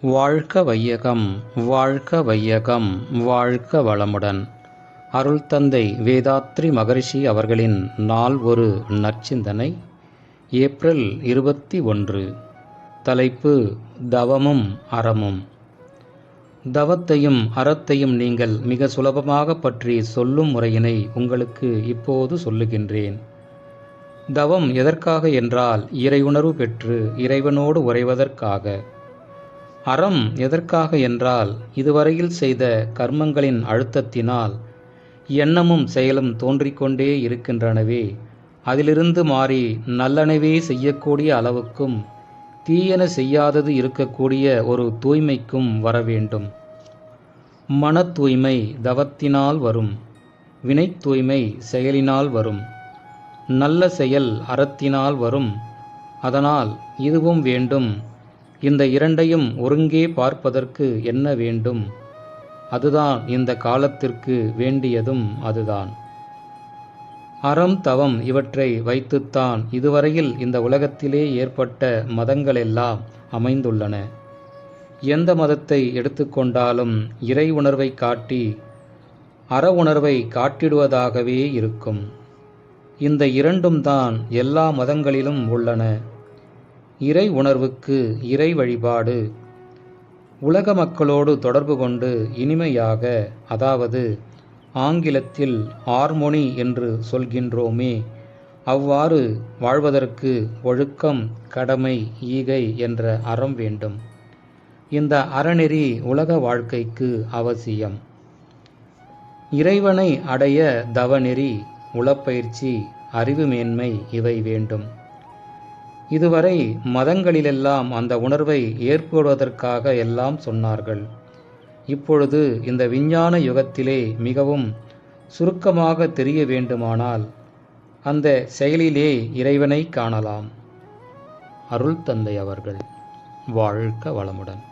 வாழ்க வையகம் வாழ்க வையகம் வாழ்க வளமுடன். அருள் தந்தை வேதாத்ரி மகரிஷி அவர்களின் நாள் ஒரு நற்சிந்தனை. ஏப்ரல் இருபத்தி ஒன்று. தலைப்பு தவமும் அறமும். தவத்தையும் அறத்தையும் நீங்கள் மிக சுலபமாக பற்றி சொல்லும் முறையினை உங்களுக்கு இப்போது சொல்லுகின்றேன். தவம் எதற்காக என்றால் இறையுணர்வு பெற்று இறைவனோடு உறைவதற்காக. அறம் எதற்காக என்றால் இதுவரையில் செய்த கர்மங்களின் அழுத்தத்தினால் எண்ணமும் செயலும் தோன்றிக்கொண்டே இருக்கின்றனவே. அதிலிருந்து மாறி நல்லனவே செய்யக்கூடிய அளவுக்கும் தீயன செய்யாதது இருக்கக்கூடிய ஒரு தூய்மைக்கும் வர வேண்டும் மன தூய்மை தவத்தினால் வரும் வினை தூய்மை செயலினால் வரும் நல்ல செயல் அறத்தினால் வரும். அதனால் இதுவும் வேண்டும். இந்த இரண்டையும் ஒருங்கே பார்ப்பதற்கு என்ன வேண்டும்? அதுதான் இந்த காலத்திற்கு வேண்டியதும் அதுதான். அறம் தவம் இவற்றை வைத்துத்தான் இதுவரையில் இந்த உலகத்திலே ஏற்பட்ட மதங்களெல்லாம் அமைந்துள்ளன. எந்த மதத்தை எடுத்துக்கொண்டாலும் இறை உணர்வை காட்டி அற உணர்வை காட்டிடுவதாகவே இருக்கும். இந்த இரண்டும் தான் எல்லா மதங்களிலும் உள்ளன. இறை உணர்வுக்கு இறை வழிபாடு. உலக மக்களோடு தொடர்பு கொண்டு இனிமையாக அதாவது ஆங்கிலத்தில் ஹார்மோனி என்று சொல்கின்றோமே அவ்வாறு வாழ்வதற்கு ஒழுக்கம் கடமை ஈகை என்ற அறம் வேண்டும். இந்த அறநெறி உலக வாழ்க்கைக்கு அவசியம். இறைவனை அடைய தவநெறி உளப்பயிற்சி அறிவு மேன்மை இவை வேண்டும். இதுவரை மதங்களிலெல்லாம் அந்த உணர்வை ஏற்படுவதற்காக எல்லாம் சொன்னார்கள். இப்பொழுது இந்த விஞ்ஞான யுகத்திலே மிகவும் சுருக்கமாக தெரிய வேண்டுமானால் அந்த செயலிலே இறைவனை காணலாம். அருள் தந்தை அவர்கள் வாழ்க வளமுடன்.